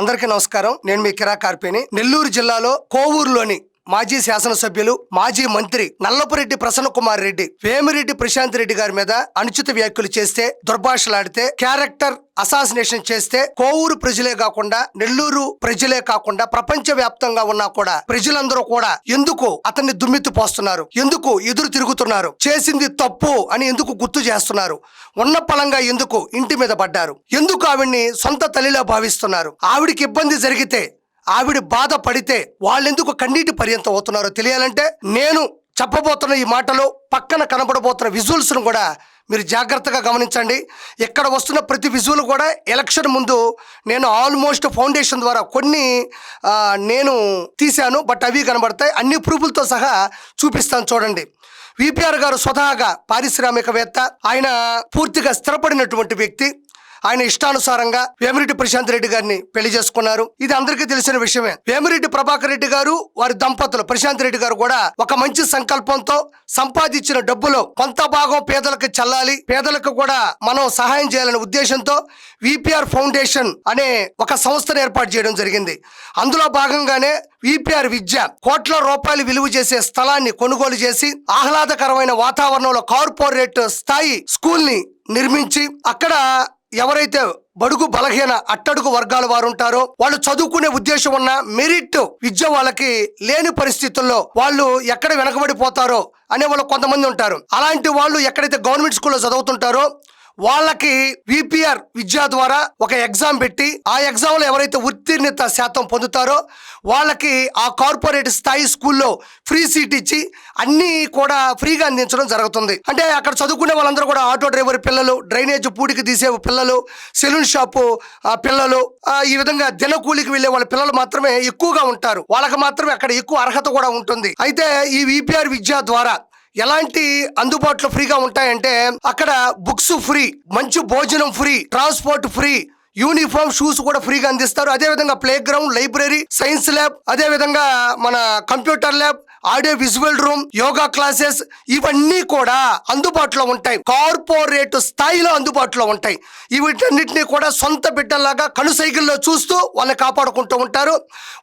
అందరికీ నమస్కారం. నేను మీ కిరా కార్పేని నెల్లూరు జిల్లాలో కోవూరులోని మాజీ శాసనసభ్యులు మాజీ మంత్రి నల్లపురెడ్డి ప్రసన్న కుమార్ రెడ్డి వేమిరెడ్డి ప్రశాంత్ రెడ్డి గారి మీద అనుచిత వ్యాఖ్యలు చేస్తే దుర్భాషలాడితే క్యారెక్టర్ అసాసినేషన్ చేస్తే కోవూరు ప్రజలే కాకుండా నెల్లూరు ప్రజలే కాకుండా ప్రపంచ వ్యాప్తంగా ఉన్నా కూడా ప్రజలందరూ కూడా ఎందుకు అతన్ని దుమ్మెత్తి పోస్తున్నారు? ఎందుకు ఎదురు తిరుగుతున్నారు? చేసింది తప్పు అని ఎందుకు గుర్తు చేస్తున్నారు? ఉన్న పలంగా ఎందుకు ఇంటి మీద పడ్డారు? ఎందుకు ఆవిడ్ని సొంత తల్లిలో భావిస్తున్నారు? ఆవిడికి ఇబ్బంది జరిగితే ఆవిడ బాధ పడితే వాళ్ళెందుకు కన్నీటి పర్యంతం అవుతున్నారో తెలియాలంటే నేను చెప్పబోతున్న ఈ మాటలో పక్కన కనబడబోతున్న విజువల్స్ను కూడా మీరు జాగ్రత్తగా గమనించండి. ఇక్కడ వస్తున్న ప్రతి విజువల్ కూడా ఎలక్షన్ ముందు నేను ఆల్మోస్ట్ ఫౌండేషన్ ద్వారా కొన్ని నేను తీశాను బట్ అవి కనబడతాయి. అన్ని ప్రూఫ్లతో సహా చూపిస్తాను చూడండి. విపిఆర్ గారు స్వతహాగా పారిశ్రామికవేత్త. ఆయన పూర్తిగా స్థిరపడినటువంటి వ్యక్తి. ఆయన ఇష్టానుసారంగా వేమిరెడ్డి ప్రశాంత్ రెడ్డి గారిని పెళ్ళి చేసుకున్నారు. ఇది అందరికీ తెలిసిన విషయమే. వేమిరెడ్డి ప్రభాకర్ రెడ్డి గారు వారి దంపతులు ప్రశాంత్ రెడ్డి గారు కూడా ఒక మంచి సంకల్పంతో సంపాదించిన డబ్బులో కొంత భాగం పేదలకు చల్లాలి. పేదలకు కూడా మనం సహాయం చేయాలనే ఉద్దేశంతో విపిఆర్ ఫౌండేషన్ అనే ఒక సంస్థను ఏర్పాటు చేయడం జరిగింది. అందులో భాగంగానే విపిఆర్ విద్య కోట్ల రూపాయలు విలువ చేసే స్థలాన్ని కొనుగోలు చేసి ఆహ్లాదకరమైన వాతావరణంలో కార్పొరేట్ స్థాయి స్కూల్ని నిర్మించి అక్కడ ఎవరైతే బడుగు బలహీన అట్టడుగు వర్గాల వారు ఉంటారో వాళ్ళు చదువుకునే ఉద్దేశం ఉన్న మెరిట్ విద్య వాళ్ళకి లేని పరిస్థితుల్లో వాళ్ళు ఎక్కడ వెనకబడిపోతారో అనే వాళ్ళు కొంతమంది ఉంటారు. అలాంటి వాళ్ళు ఎక్కడైతే గవర్నమెంట్ స్కూల్లో చదువుతుంటారో వాళ్ళకి విపిఆర్ విద్య ద్వారా ఒక ఎగ్జామ్ పెట్టి ఆ ఎగ్జామ్లో ఎవరైతే ఉత్తీర్ణత శాతం పొందుతారో వాళ్ళకి ఆ కార్పొరేట్ స్థాయి స్కూల్లో ఫ్రీ సీట్ ఇచ్చి అన్నీ కూడా ఫ్రీగా అందించడం జరుగుతుంది. అంటే అక్కడ చదువుకునే వాళ్ళందరూ కూడా ఆటో డ్రైవర్ పిల్లలు డ్రైనేజ్ పూడికి తీసే పిల్లలు సెలూన్ షాపు పిల్లలు ఈ విధంగా దినకూలికి వెళ్ళే వాళ్ళ పిల్లలు మాత్రమే ఎక్కువగా ఉంటారు. వాళ్ళకి మాత్రమే అక్కడ ఎక్కువ అర్హత కూడా ఉంటుంది. అయితే ఈ విపిఆర్ విద్య ద్వారా ఎలాంటి అందుబాటులో ఫ్రీగా ఉంటాయంటే అక్కడ బుక్స్ ఫ్రీ మంచి భోజనం free transport free uniform shoes కూడా ఫ్రీగా అందిస్తారు. అదే విధంగా play ground library science lab అదే విధంగా మన computer lab audio visual room yoga classes ఇవన్నీ కూడా అందుబాటులో ఉంటాయి. కార్పొరేట్ స్థాయిలో అందుబాటులో ఉంటాయి. వీటన్నిటిని కూడా సొంత బిడ్డలాగా కనుసైకిల్లో చూస్తూ వాళ్ళని కాపాడుకుంటూ ఉంటారు.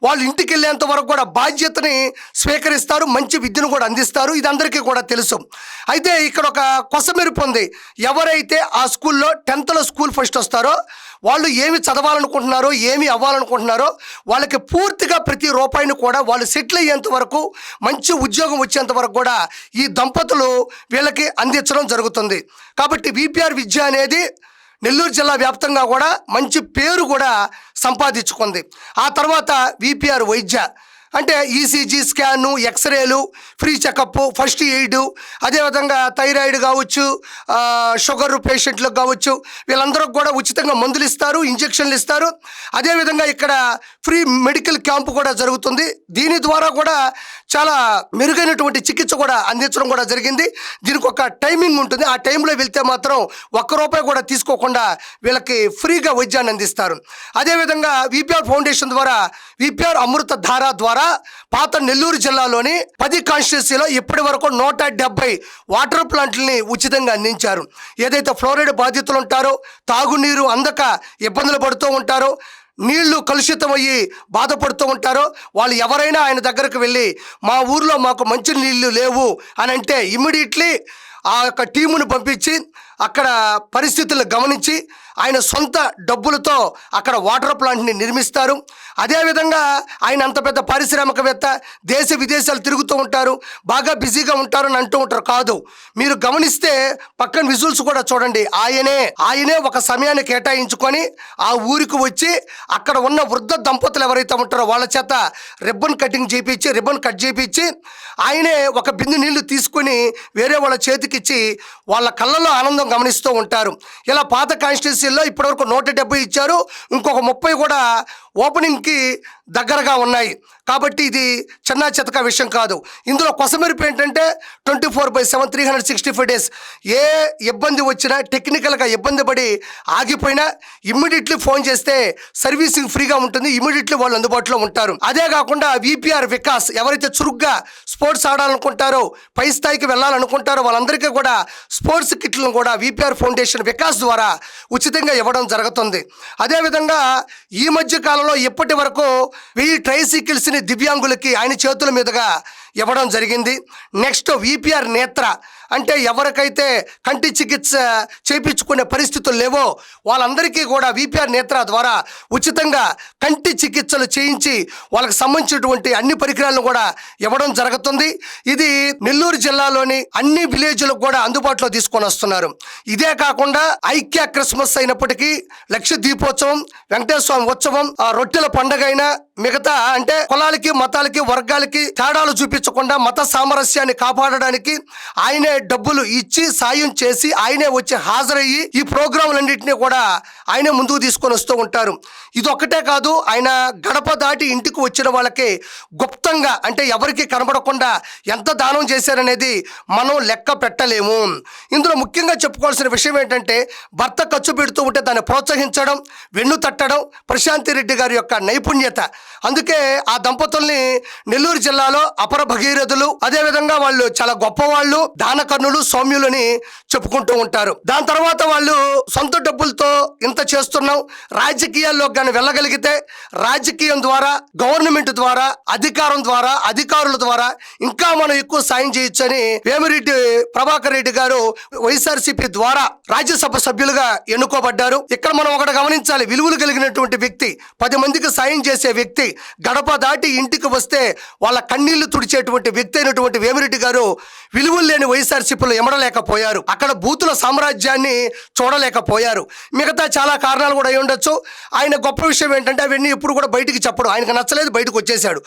వాళ్ళు ఇంటికి వెళ్ళేంత వరకు కూడా బాధ్యతని స్వీకరిస్తారు. మంచి విద్యను కూడా అందిస్తారు. ఇది అందరికీ కూడా తెలుసు. అయితే ఇక్కడ ఒక కొసమెరుపు ఉంది. ఎవరైతే ఆ స్కూల్లో టెన్త్లో స్కూల్ ఫస్ట్ వస్తారో వాళ్ళు ఏమి చదవాలనుకుంటున్నారో ఏమి అవ్వాలనుకుంటున్నారో వాళ్ళకి పూర్తిగా ప్రతి రూపాయిని కూడా వాళ్ళు సెటిల్ అయ్యేంత వరకు మంచి ఉద్యోగం వచ్చేంత వరకు కూడా ఈ దంపతులు వీళ్ళకి అందించడం జరుగుతుంది. కాబట్టి విపిఆర్ విద్య అనేది నెల్లూరు జిల్లా వ్యాప్తంగా కూడా మంచి పేరు కూడా సంపాదించుకుంది. ఆ తర్వాత విపిఆర్ వైద్య. అంటే ఈసీజీ స్కాను ఎక్స్రేలు ఫ్రీ చెకప్ ఫస్ట్ ఎయిడ్ అదేవిధంగా థైరాయిడ్ కావచ్చు షుగర్ పేషెంట్లకు కావచ్చు వీళ్ళందరికి కూడా ఉచితంగా మందులు ఇస్తారు ఇంజక్షన్లు ఇస్తారు. అదేవిధంగా ఇక్కడ ఫ్రీ మెడికల్ క్యాంపు కూడా జరుగుతుంది. దీని ద్వారా కూడా చాలా మెరుగైనటువంటి చికిత్స కూడా అందించడం కూడా జరిగింది. దీనికి ఒక టైమింగ్ ఉంటుంది. ఆ టైంలో వెళ్తే మాత్రం ఒక్క రూపాయి కూడా తీసుకోకుండా వీళ్ళకి ఫ్రీగా వైద్యాన్ని అందిస్తారు. అదేవిధంగా విపిఆర్ ఫౌండేషన్ ద్వారా విపిఆర్ అమృత ధార ద్వారా పాత నెల్లూరు జిల్లాలోని పది కాన్స్టిట్యూన్సీలో ఇప్పటి వరకు నూట డెబ్బై వాటర్ ప్లాంట్లని ఉచితంగా అందించారు. ఏదైతే ఫ్లోరైడ్ బాధితులు ఉంటారో తాగునీరు అందక ఇబ్బందులు పడుతూ ఉంటారో నీళ్ళు కలుషితమయ్యి బాధపడుతూ ఉంటారో వాళ్ళు ఎవరైనా ఆయన దగ్గరకు వెళ్ళి మా ఊర్లో మాకు మంచి నీళ్ళు లేవు అని అంటే ఇమ్మీడియట్లీ ఆ యొక్క టీమును పంపించి అక్కడ పరిస్థితులను గమనించి ఆయన సొంత డబ్బులతో అక్కడ వాటర్ ప్లాంట్ని నిర్మిస్తారు. అదేవిధంగా ఆయన అంత పెద్ద పారిశ్రామికవేత్త దేశ విదేశాలు తిరుగుతూ ఉంటారు. బాగా బిజీగా ఉంటారు అని అంటూ ఉంటారు. కాదు మీరు గమనిస్తే పక్కన విజువల్స్ కూడా చూడండి. ఆయనే ఆయనే ఒక సమయాన్ని కేటాయించుకొని ఆ ఊరికి వచ్చి అక్కడ ఉన్న వృద్ధ దంపతులు ఎవరైతే ఉంటారో వాళ్ళ చేత రిబ్బన్ కటింగ్ చేయించి రిబ్బన్ కట్ చేయించి ఆయనే ఒక బిందు నీళ్ళు తీసుకుని వేరే వాళ్ళ చేతికిచ్చి వాళ్ళ కళ్ళలో ఆనందం గమనిస్తూ ఉంటారు. ఇలా పాత కాన్స్టిట్యూన్సీల్లో ఇప్పటివరకు నూట డెబ్బై ఇచ్చారు. ఇంకొక ముప్పై కూడా ఓపెనింగ్కి దగ్గరగా ఉన్నాయి. కాబట్టి ఇది చిన్న చితక విషయం కాదు. ఇందులో కొసమెరుపు ఏంటంటే twenty four by seven three hundred sixty five days. ఏ ఇబ్బంది వచ్చినా టెక్నికల్గా ఇబ్బంది పడి ఆగిపోయినా ఇమ్మీడియట్లీ ఫోన్ చేస్తే సర్వీసింగ్ ఫ్రీగా ఉంటుంది. ఇమ్మీడియట్లీ వాళ్ళు అందుబాటులో ఉంటారు. అదే కాకుండా విపిఆర్ వికాస్ ఎవరైతే చురుగ్గా స్పోర్ట్స్ ఆడాలనుకుంటారో పై స్థాయికి వెళ్ళాలనుకుంటారో వాళ్ళందరికీ కూడా స్పోర్ట్స్ కిట్లను కూడా విపిఆర్ ఫౌండేషన్ వికాస్ ద్వారా ఉచిత ఉచితంగా ఇవ్వడం జరుగుతుంది. అదేవిధంగా ఈ మధ్య కాలంలో ఇప్పటి వరకు వెయ్యి ట్రైసైకిల్స్ని దివ్యాంగులకి ఆయన చేతుల మీదుగా ఇవ్వడం జరిగింది. నెక్స్ట్ విపిఆర్ నేత్ర అంటే ఎవరికైతే కంటి చికిత్స చేయించుకునే పరిస్థితులు లేవో వాళ్ళందరికీ కూడా విపిఆర్ నేత్ర ద్వారా ఉచితంగా కంటి చికిత్సలు చేయించి వాళ్ళకి సంబంధించినటువంటి అన్ని పరికరాలను కూడా ఇవ్వడం జరుగుతుంది. ఇది నెల్లూరు జిల్లాలోని అన్ని విలేజ్లకు కూడా అందుబాటులో తీసుకొని వస్తున్నారు. ఇదే కాకుండా ఐక్య క్రిస్మస్ అయినప్పటికీ లక్ష దీపోత్సవం వెంకటేశ్వర స్వామి ఉత్సవం ఆ రొట్టెల పండగ అయినా మిగతా అంటే కులాలకి మతాలకి వర్గాలకి తేడాలు చూపించకుండా మత సామరస్యాన్ని కాపాడడానికి ఆయనే డబ్బులు ఇచ్చి సాయం చేసి ఆయనే వచ్చి హాజరయ్యి ఈ ప్రోగ్రాంలన్నింటినీ కూడా ఆయనే ముందుకు తీసుకొని వస్తూ ఉంటారు. ఇది కాదు ఆయన గడప దాటి ఇంటికి వచ్చిన వాళ్ళకి గుప్తంగా అంటే ఎవరికి కనబడకుండా ఎంత దానం చేశారనేది మనం లెక్క పెట్టలేము. ఇందులో ముఖ్యంగా చెప్పుకోవాల్సిన విషయం ఏంటంటే భర్త ఖర్చు పెడుతూ ఉంటే దాన్ని ప్రోత్సహించడం వెన్ను తట్టడం ప్రశాంతి రెడ్డి గారి యొక్క నైపుణ్యత అందుకే ఆ దంపతుల్ని నెల్లూరు జిల్లాలో అపర భగీరథులు అదేవిధంగా వాళ్ళు చాలా గొప్పవాళ్ళు దానకర్ణులు సౌమ్యులని చెప్పుకుంటూ ఉంటారు. దాని తర్వాత వాళ్ళు సొంత డబ్బులతో ఇంత చేస్తున్నాం. రాజకీయాల్లో కానీ వెళ్ళగలిగితే రాజకీయం ద్వారా గవర్నమెంట్ ద్వారా అధికారం ద్వారా అధికారుల ద్వారా ఇంకా మనం ఎక్కువ సాయం చేయొచ్చని వేమిరెడ్డి ప్రభాకర్ రెడ్డి గారు వైఎస్ఆర్సీపీ ద్వారా రాజ్యసభ సభ్యులుగా ఎన్నుకోబడ్డారు. ఇక్కడ మనం ఒకటి గమనించాలి. విలువలు కలిగినటువంటి వ్యక్తి పది మందికి సాయం చేసే వ్యక్తి గడప దాటి ఇంటికి వస్తే వాళ్ళ కన్నీళ్ళు తుడిచేటువంటి వ్యక్తి అయినటువంటి వేమిరెడ్డి గారు విలువలు లేని వైఎస్ఆర్సీపీలో ఎమడలేకపోయారు అక్కడ బూతుల సామ్రాజ్యాన్ని చూడలేకపోయారు. మిగతా చాలా కారణాలు కూడా అయి ఉండొచ్చు. ఆయన గొప్ప విషయం ఏంటంటే అవన్నీ ఎప్పుడు కూడా బయటికి చెప్పడు. ఆయనకు నచ్చలేదు బయటకు వచ్చేశాడు.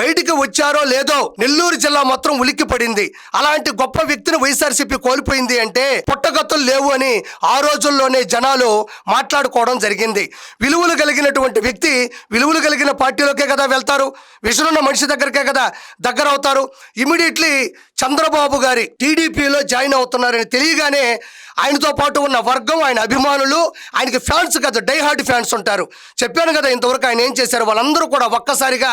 బయటికి వచ్చారో లేదో నెల్లూరు జిల్లా మొత్తం ఉలిక్కి పడింది అలాంటి గొప్ప వ్యక్తిని వైఎస్ఆర్సీపీ కోల్పోయింది అంటే పుట్టగతులు లేవు అని ఆ రోజుల్లోనే జనాలు మాట్లాడుకోవడం జరిగింది. విలువలు కలిగినటువంటి వ్యక్తి విలువలు కలిగిన పార్టీలోకే కదా వెళ్తారు. విషనున్న మనిషి దగ్గరికే కదా దగ్గర అవుతారు ఇమీడియట్లీ చంద్రబాబు గారి టీడీపీలో జాయిన్ అవుతున్నారని తెలియగానే ఆయనతో పాటు ఉన్న వర్గం ఆయన అభిమానులు ఆయనకి ఫ్యాన్స్ కదా డైహార్డ్ ఫ్యాన్స్ ఉంటారు. చెప్పాను కదా ఇంతవరకు ఆయన ఏం చేశారు? వాళ్ళందరూ కూడా ఒక్కసారిగా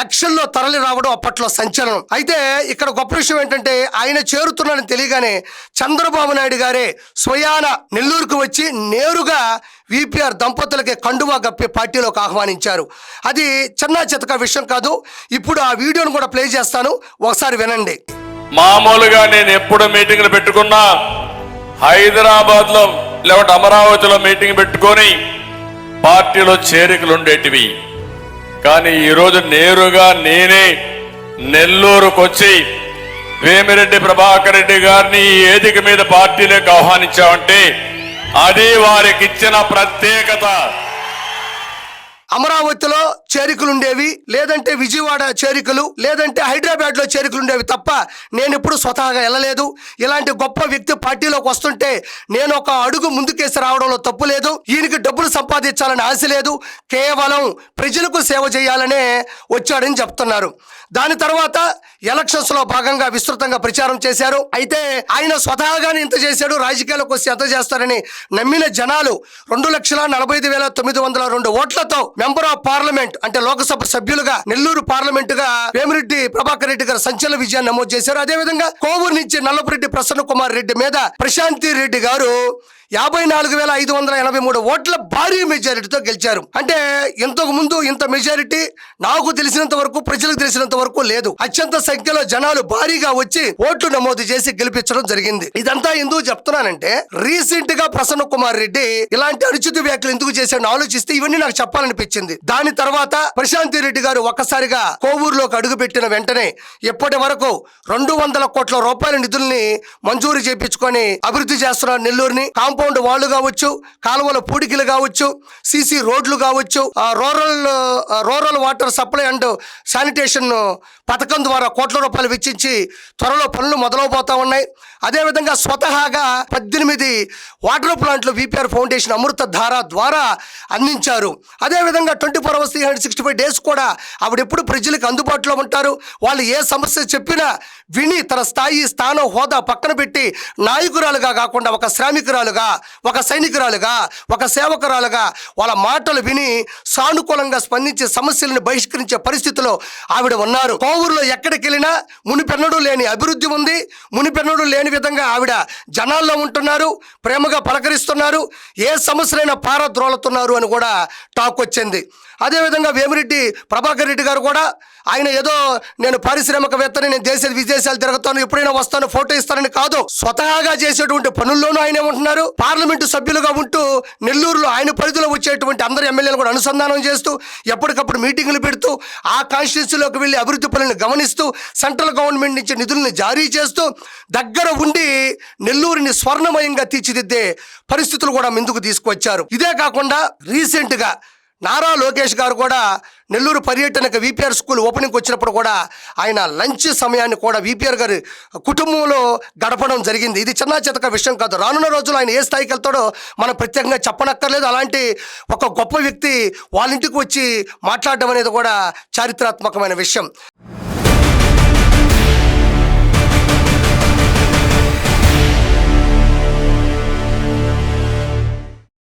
లక్షల్లో తరలి రావడం అప్పట్లో సంచలనం. అయితే ఇక్కడ గొప్ప విషయం ఏంటంటే ఆయన చేరుతున్నారని తెలియగానే చంద్రబాబు నాయుడు గారే స్వయాన నెల్లూరుకు వచ్చి నేరుగా విపిఆర్ దంపతులకి కండువా గప్పి పార్టీలోకి ఆహ్వానించారు. అది చిన్న చితక విషయం కాదు. ఇప్పుడు ఆ వీడియోను కూడా ప్లే చేస్తాను. ఒకసారి వినండి. మామూలుగా నేను ఎప్పుడు మీటింగ్లు పెట్టుకున్నా హైదరాబాద్లో లేకుంటే అమరావతిలో మీటింగ్ పెట్టుకొని పార్టీలో చేరికలు ఉండేటివి కానీ ఈరోజు నేరుగా నేనే నెల్లూరుకు వచ్చి వేమిరెడ్డి ప్రభాకర్ రెడ్డి గారిని ఈ వేదిక మీద పార్టీలోకి ఆహ్వానించామంటే అది వారికి ఇచ్చిన ప్రత్యేకత. అమరావతిలో చేరికలు ఉండేవి లేదంటే విజయవాడ చేరికలు లేదంటే హైదరాబాద్లో చేరికలు ఉండేవి తప్ప నేను ఎప్పుడు స్వతహాగా వెళ్ళలేదు ఇలాంటి గొప్ప వ్యక్తి పార్టీలోకి వస్తుంటే నేను ఒక అడుగు ముందుకేసి రావడంలో తప్పు లేదు. ఈయనకి డబ్బులు సంపాదించాలని ఆశ లేదు. కేవలం ప్రజలకు సేవ చేయాలనే వచ్చాడని చెప్తున్నారు. దాని తర్వాత ఎలక్షన్స్లో భాగంగా విస్తృతంగా ప్రచారం చేశారు. అయితే ఆయన స్వతహాగానే ఇంత చేశాడు. రాజకీయాలకు వస్తే ఎంత చేస్తారని నమ్మిన జనాలు రెండు లక్షల నలభై ఐదు వేల తొమ్మిది వందల రెండు ఓట్లతో మెంబర్ ఆఫ్ పార్లమెంట్ అంటే లోకసభ సభ్యులుగా నెల్లూరు పార్లమెంట్గా వేమిరెడ్డి ప్రభాకర్ రెడ్డి గారు సంచలన విజయాన్ని నమోదు చేశారు. అదేవిధంగా కోవూరు నుంచి నల్లపురెడ్డి ప్రసన్న కుమార్ రెడ్డి మీద ప్రశాంతి రెడ్డి గారు యాభై నాలుగు వేల ఐదు వందల ఎనభై మూడు ఓట్ల భారీ మెజారిటీతో గెలిచారు. అంటే ఇంతకు ముందు ఇంత మెజారిటీ నాకు తెలిసినంత వరకు ప్రజలకు తెలిసినంత వరకు లేదు. అత్యంత సంఖ్యలో జనాలు భారీగా వచ్చి ఓట్లు నమోదు చేసి గెలిపించడం జరిగింది. ఇదంతా ఎందుకు చెప్తున్నానంటే రీసెంట్గా ప్రసన్న కుమార్ రెడ్డి ఇలాంటి అనుచిత వ్యాఖ్యలు ఎందుకు చేశాడని ఆలోచిస్తే ఇవన్నీ నాకు చెప్పాలనిపించింది. దాని తర్వాత ప్రశాంతి రెడ్డి గారు ఒక్కసారిగా కోవూరులోకి అడుగుపెట్టిన వెంటనే ఇప్పటి వరకు రెండు వందల కోట్ల రూపాయల నిధుల్ని మంజూరు చేపించుకొని అభివృద్ధి చేస్తున్నారు నెల్లూరుని. కాంపౌండ్ వాళ్ళు కావచ్చు కాలువల పూడికలు కావచ్చు సీసీ రోడ్లు కావచ్చు ఆ rural rural water supply and sanitation పథకం ద్వారా కోట్ల రూపాయలు వెచ్చించి త్వరలో పనులు మొదలవబోతా ఉన్నాయి. అదేవిధంగా స్వతహాగా పద్దెనిమిది వాటర్ ప్లాంట్లు విపిఆర్ ఫౌండేషన్ అమృత ధార ద్వారా అందించారు. అదేవిధంగా twenty four hours three hundred sixty five days కూడా ఆవిడెప్పుడు ప్రజలకు అందుబాటులో ఉంటారు. వాళ్ళు ఏ సమస్య చెప్పినా విని తన స్థాయి స్థానం హోదా పక్కన పెట్టి నాయకురాలుగా కాకుండా ఒక శ్రామికురాలుగా ఒక సైనికురాలుగా ఒక సేవకురాలుగా వాళ్ళ మాటలు విని సానుకూలంగా స్పందించి సమస్యలను బహిష్కరించే పరిస్థితిలో ఆవిడ ఉన్నారు. కోవూరులో ఎక్కడికి వెళ్ళినా మునిపెన్నడూ లేని అభివృద్ధి ఉంది. మునిపెన్నడూ లేని లేని విధంగా ఆవిడ జనాల్లో ఉంటున్నారు ప్రేమగా పలకరిస్తున్నారు ఏ సమస్యలైనా పారద్రోలుతున్నారు అని కూడా టాక్ వచ్చింది. అదేవిధంగా వేమిరెడ్డి ప్రభాకర్ రెడ్డి గారు కూడా ఆయన ఏదో నేను పారిశ్రామికవేత్తని నేను దేశ విదేశాలు తిరుగుతాను ఎప్పుడైనా వస్తాను ఫోటో ఇస్తానని కాదు. స్వతహాగా చేసేటువంటి పనుల్లోనూ ఆయన ఉంటున్నారు. పార్లమెంటు సభ్యులుగా ఉంటూ నెల్లూరులో ఆయన పరిధిలో వచ్చేటువంటి అందరు ఎమ్మెల్యేలు కూడా అనుసంధానం చేస్తూ ఎప్పటికప్పుడు మీటింగులు పెడుతూ ఆ కాన్స్టిట్యూన్సీలోకి వెళ్ళి అభివృద్ధి పనులను గమనిస్తూ సెంట్రల్ గవర్నమెంట్ నుంచి నిధులను జారీ చేస్తూ దగ్గర ఉండి నెల్లూరుని స్వర్ణమయంగా తీర్చిదిద్దే పరిస్థితులు కూడా ముందుకు తీసుకువచ్చారు. ఇదే కాకుండా రీసెంట్గా నారా లోకేష్ గారు కూడా నెల్లూరు పర్యటనకు విపిఆర్ స్కూల్ ఓపెనింగ్ వచ్చినప్పుడు కూడా ఆయన లంచ్ సమయాన్ని కూడా విపిఆర్ గారి కుటుంబంలో గడపడం జరిగింది. ఇది చిన్న చితక విషయం కాదు. రానున్న రోజుల్లో ఆయన ఏ స్థాయికి వెళ్తాడో మనం ప్రత్యేకంగా చెప్పనక్కర్లేదు. అలాంటి ఒక గొప్ప వ్యక్తి వాళ్ళ ఇంటికి వచ్చి మాట్లాడడం అనేది కూడా చారిత్రాత్మకమైన విషయం.